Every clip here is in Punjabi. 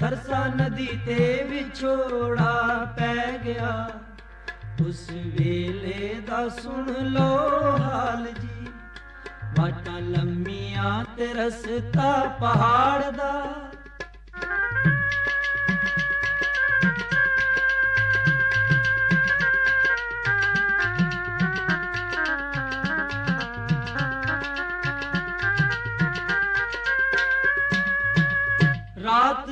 ਸਰਸਾ ਨਦੀ ਤੇ ਵਿਛੋੜਾ ਪੈ ਗਿਆ। ਉਸ ਵੇਲੇ ਦਾ ਸੁਣ ਲੋ ਹਾਲ ਜੀ। ਵਾਟਾਂ ਲੰਮੀਆਂ ਤੇ ਰਸਤਾ ਪਹਾੜ ਦਾ।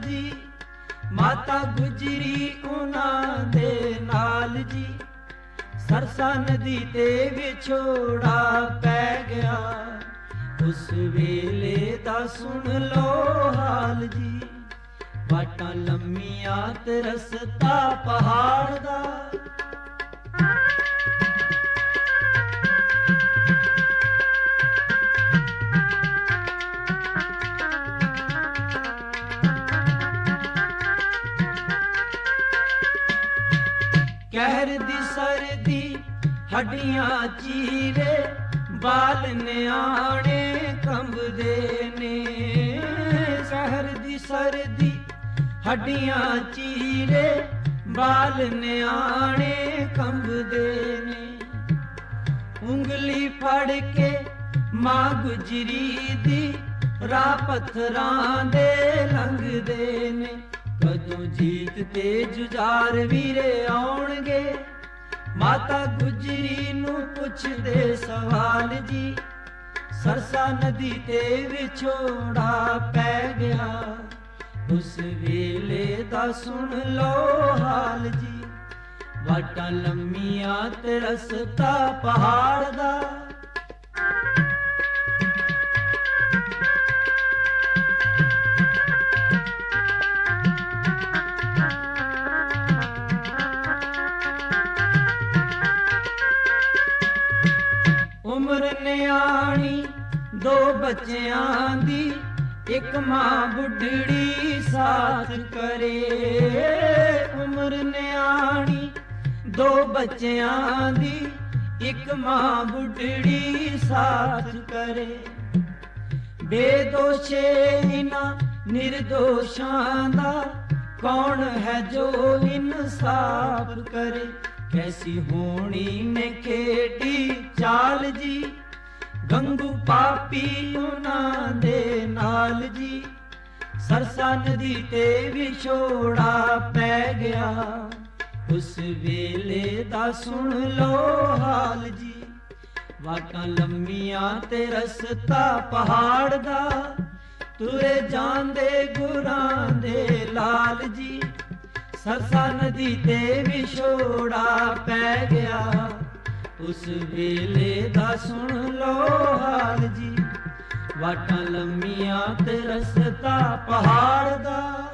ਜੀ। ਮਾਤਾ ਗੁਜਰੀ ਉਹਨਾਂ ਦੇ ਨਾਲ ਜੀ। ਸਰਸਾ ਨਦੀ ਤੇ ਵਿਛੋੜਾ ਪੈ ਗਿਆ। ਉਸ ਵੇਲੇ ਦਾ ਸੁਣ ਲੋ ਹਾਲ ਜੀ। ਵਾਟਾਂ ਲੰਮੀਆਂ ਤੇ ਰਸਤਾ ਪਹਾੜ ਦਾ। ਕਹਿਰ ਦੀ ਸਰਦੀ ਹੱਡੀਆਂ ਚੀਰੇ, ਬਾਲ ਨਿਆਣੇ ਕੰਬਦੇ ਨੇ। ਕਹਿਰ ਦੀ ਸਰਦੀ ਹੱਡੀਆਂ ਚੀਰੇ, ਬਾਲ ਨਿਆਣੇ ਕੰਬਦੇ ਨੇ। ਉਂਗਲੀ ਫੜ ਕੇ ਮਾਂ ਗੁਜਰੀ ਦੀ ਰਾਹ ਪੱਥਰਾਂ ਦੇ ਲੰਘਦੇ ਨੇ। ਕਦੋਂ ਜੀਤ ਤੇ ਜੁਝਾਰ ਵੀਰੇ ਆਉਣਗੇ, ਮਾਤਾ ਗੁਜਰੀ ਨੂੰ ਪੁੱਛਦੇ ਸਵਾਲ ਜੀ, ਸਰਸਾ ਨਦੀ ਤੇ ਵਿਛੋੜਾ ਪੈ ਗਿਆ। ਉਸ ਵੇਲੇ ਦਾ ਸੁਣ ਲਓ ਹਾਲ ਜੀ, ਵਾਟਾਂ ਲੰਮੀਆਂ ਤੇ ਰਸਤਾ ਪਹਾੜ ਦਾ। ਉਮਰ ਨਿਆਣੀ, ਦੋ ਬੱਚਿਆਂ ਦੀ, ਇੱਕ ਮਾਂ ਬੁੱਢੜੀ ਸਾਥ ਕਰੇ। ਉਮਰ ਨਿਆਣੀ, ਦੋ ਬੱਚਿਆਂ ਦੀ, ਇੱਕ ਮਾਂ ਬੁੱਢੜੀ ਸਾਥ ਕਰੇ। ਬੇਦੋਸ਼ੇ ਇਨਾ ਨਿਰਦੋਸ਼ਾਂ ਦਾ, ਕੌਣ ਹੈ ਜੋ ਇਨਸਾਫ ਕਰੇ? ਕੈਸੀ ਹੋਣੀ ਨੇ ਖੇਡੀ ਚਾਲ ਜੀ, ਗੰਗੂ ਪਾਪੀ ਉਹਨਾਂ ਦੇ ਨਾਲ ਜੀ। ਸਰਸਾ ਨਦੀ ਤੇ ਵਿਛੋੜਾ ਪੈ ਗਿਆ। ਉਸ ਵੇਲੇ ਦਾ ਸੁਣ ਲੋ ਹਾਲ ਜੀ। ਵਾਟਾਂ ਲੰਮੀਆਂ ਤੇ ਰਸਤਾ ਪਹਾੜ ਦਾ। ਤੁਰੇ ਜਾਂਦੇ ਗੁਰਾਂ ਦੇ ਲਾਲ ਜੀ। ਸਰਸਾ ਨਦੀ ਤੇ ਵਿਛੋੜਾ ਪੈ ਗਿਆ। ਉਸ ਵੇਲੇ ਦਾ ਸੁਣ ਲੋ ਹਾਲ ਜੀ। ਵਾਟਾਂ ਲੰਮੀਆਂ ਤੇ ਰਸਤਾ ਪਹਾੜ ਦਾ।